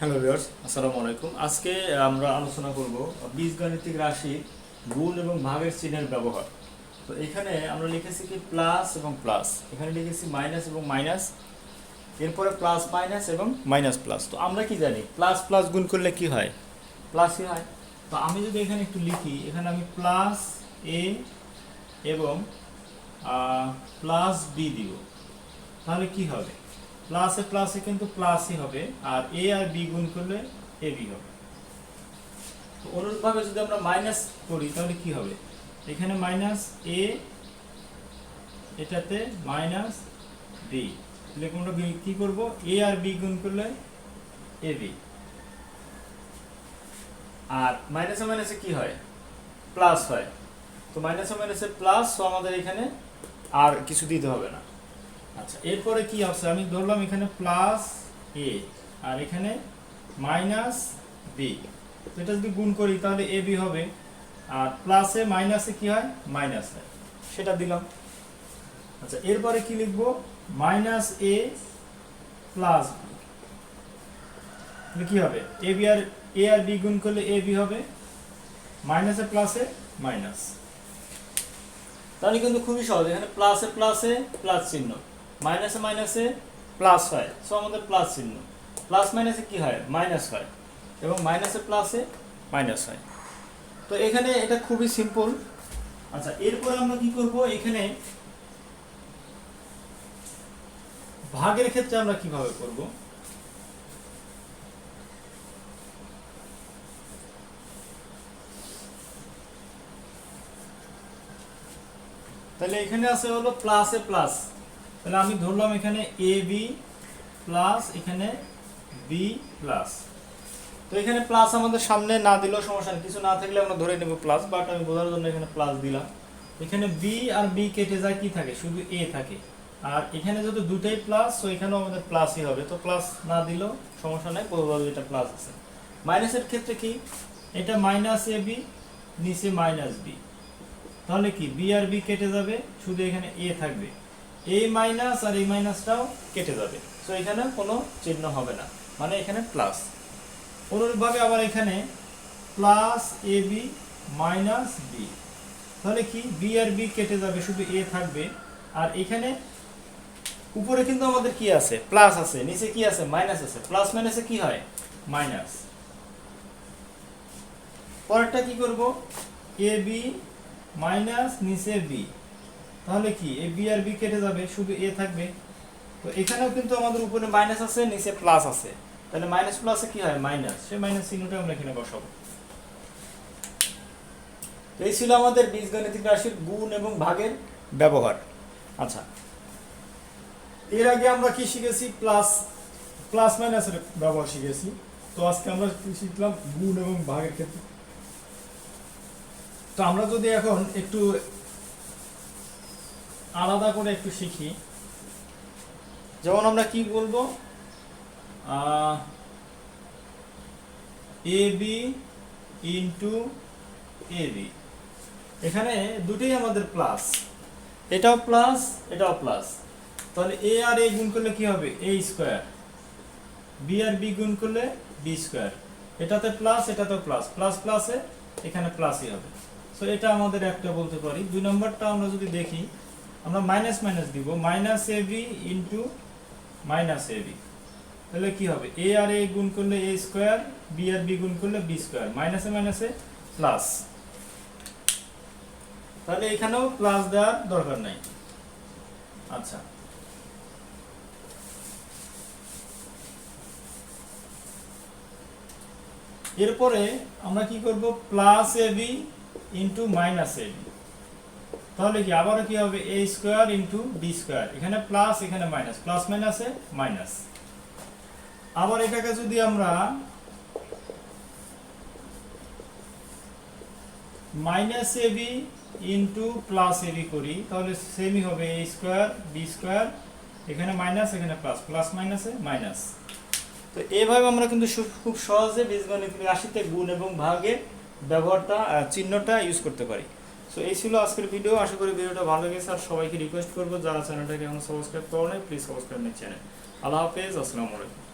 Hello viewers আসসালামু আলাইকুম। আজকে আমরা আলোচনা করব বীজগণিতিক রাশি গুণ এবং ভাগের চিহ্নের ব্যবহার। তো এখানে আমরা লিখেছি কি প্লাস এবং প্লাস। এখানে লিখেছি মাইনাস এবং মাইনাস এরপরে প্লাস মাইনাস এবং মাইনাস প্লাস। তো আমরা কি জানি? প্লাস প্লাস গুণ করলে কি হয়? প্লাসই হয়। তো আমি যদি এখানে একটু লিখি এখানে আমি প্লাস এ এবং প্লাস বি দিব। তাহলে কি হবে? প্লাসে প্লাসে কিন্তু প্লাসই হবে, আর এ আর বি গুণ করলে এ বি হবে। তো অনুরূপভাবে যদি আমরা মাইনাস করি, তাহলে কি হবে? এখানে মাইনাস এ এটাতে মাইনাস বি তাহলে বি- কি করব? এ আর বি গুণ করলে এ বি আর মাইনাসে মাইনাসে কি হয়? প্লাস হয়। তো মাইনাসে মাইনাসে প্লাস আমাদের এখানে আর কিছু দিতে হবে না। আচ্ছা এরপরে কি আছে? আমি ধরলাম এখানে প্লাস এ আর এখানে মাইনাস বি এটা যদি গুণ করি, তাহলে এ বি হবে। আর প্লাসে মাইনাসে কি হয়? মাইনাস হয়। সেটা দিলাম। আচ্ছা এরপরে কি লিখব? মাইনাস এ প্লাস বি কি হবে? A B R A R B গুণ করলে এ বি হবে। মাইনাসে প্লাসে মাইনাস তাহলে কিন্তু খুবই সহজ। এখানে প্লাসে প্লাসে প্লাস চিহ্ন। মাইনাসে মাইনাসে প্লাস হয়। সো আমাদের প্লাস চিহ্ন। প্লাস মাইনাসে কি হয়? মাইনাস হয়। এবং মাইনাসে প্লাসে মাইনাস হয়। তো এখানে এটা খুবই সিম্পল আচ্ছা এরপর আমরা কি করব? এখানে ভাগের ক্ষেত্রে আমরা কীভাবে করব? তাহলে এখানে আছে হলো প্লাসে প্লাস। তাহলে আমি ধরলাম এখানে এ বি প্লাস এখানে বি প্লাস তো এখানে প্লাস আমাদের সামনে না দিলেও সমস্যা নেই। কিছু না থাকলে আমরা ধরে নেব প্লাস বাট আমি বোঝার জন্য এখানে প্লাস দিলাম। এখানে বি আর বি কেটে যায় কি থাকে? শুধু এ থাকে। আর এখানে যদি দুটাই প্লাস তো এখানেও আমাদের প্লাসই হবে। তো প্লাস না দিলেও সমস্যা নেই বোঝা এটা প্লাস আছে। মাইনাসের ক্ষেত্রে কি? এটা মাইনাস এ বি নিচে মাইনাস বি তাহলে কি? বি আর বি কেটে যাবে, শুধু এখানে এ থাকবে। এ মাইনাস আর এই মাইনাসটাও কেটে যাবে। তো এখানে কোনো চিহ্ন হবে না। মানে এখানে প্লাস অনুরূপভাবে আবার এখানে plus A B minus B তাহলে কি? বি আর বি কেটে যাবে, শুধু এ থাকবে। আর এখানে উপরে কিন্তু আমাদের কি আছে? প্লাস আছে। নিচে কি আছে? মাইনাস আছে। প্লাস মাইনাসে কি হয়? মাইনাস পরেরটা কি করব? এ বি মাইনাস নিচে বি তাহলে কি? এ বি আর বি কেটে যাবে, শুধু এ থাকবে? তো এখানেও কিন্তু আমাদের উপরে মাইনাস আছে, নিচে প্লাস আছে। তাহলে মাইনাস প্লাসে কি হয়? মাইনাস সে মাইনাস চিহ্নটা আমরা এখানে বসাবো। তো এই ছিল আমাদের বীজগণিতিক রাশির গুণ এবং ভাগের ব্যবহার। আচ্ছা। এর আগে আমরা কি শিখেছি? প্লাস প্লাস মাইনাসের ব্যবহার শিখেছি। তো আজকে আমরা কি শিখলাম? গুণ এবং ভাগের ক্ষেত্রে। তো আমরা যদি এখন একটু আলাদা করে একটু শিখি। যেমন আমরা কি বলব? A B into A B. এখানে দুটোই আমাদের প্লাস। এটাও প্লাস? এটাও প্লাস। তাহলে এ আর এ গুণ করলে কি হবে? A square. বি আর বি গুণ করলে বি স্কোয়ার। এটাতে প্লাস এটাতেও প্লাস। প্লাস প্লাসে এখানে প্লাসই হবে। সো এটা আমাদের একটা বলতে পারি। দুই নম্বরটা আমরা যদি দেখি আমরা মাইনাস মাইনাস দিব minus A B into minus A B তাহলে কি হবে? এ আর এ গুণ করলে এ স্কোয়ার বি আর বি গুণ করলে বি স্কোয়ার মাইনাসে মাইনাসে প্লাস তাহলে এখানেও প্লাস দেওয়ার দরকার নাই। আচ্ছা। এরপরে আমরা কি করব? Plus A B into minus A B তাহলে কি আবারও কি হবে? A square into B square এখানে প্লাস এখানে মাইনাস প্লাস মাইনাসে মাইনাস আবার এটাকে যদি আমরা minus A B into plus A B করি, তাহলে সেমই হবে এ স্কোয়ার বি স্কোয়ার এখানে মাইনাস এখানে প্লাস প্লাস মাইনাসে মাইনাস তো এইভাবে আমরা কিন্তু খুব সহজে বীজগণিত রাশিতে গুণ এবং ভাগের ব্যবহারটা চিহ্নটা ইউজ করতে পারি। সো এই ছিল আজকের ভিডিও আশা করি ভিডিওটা ভালো লেগেছে। আর সবাইকে রিকোয়েস্ট করব, যারা চ্যানেলটাকে এখন সাবস্ক্রাইব করো নাই প্লিজ সাবস্ক্রাইব নিচ্ছে চ্যানেল আল্লাহ হাফেজ, আসসালামু আলাইকুম।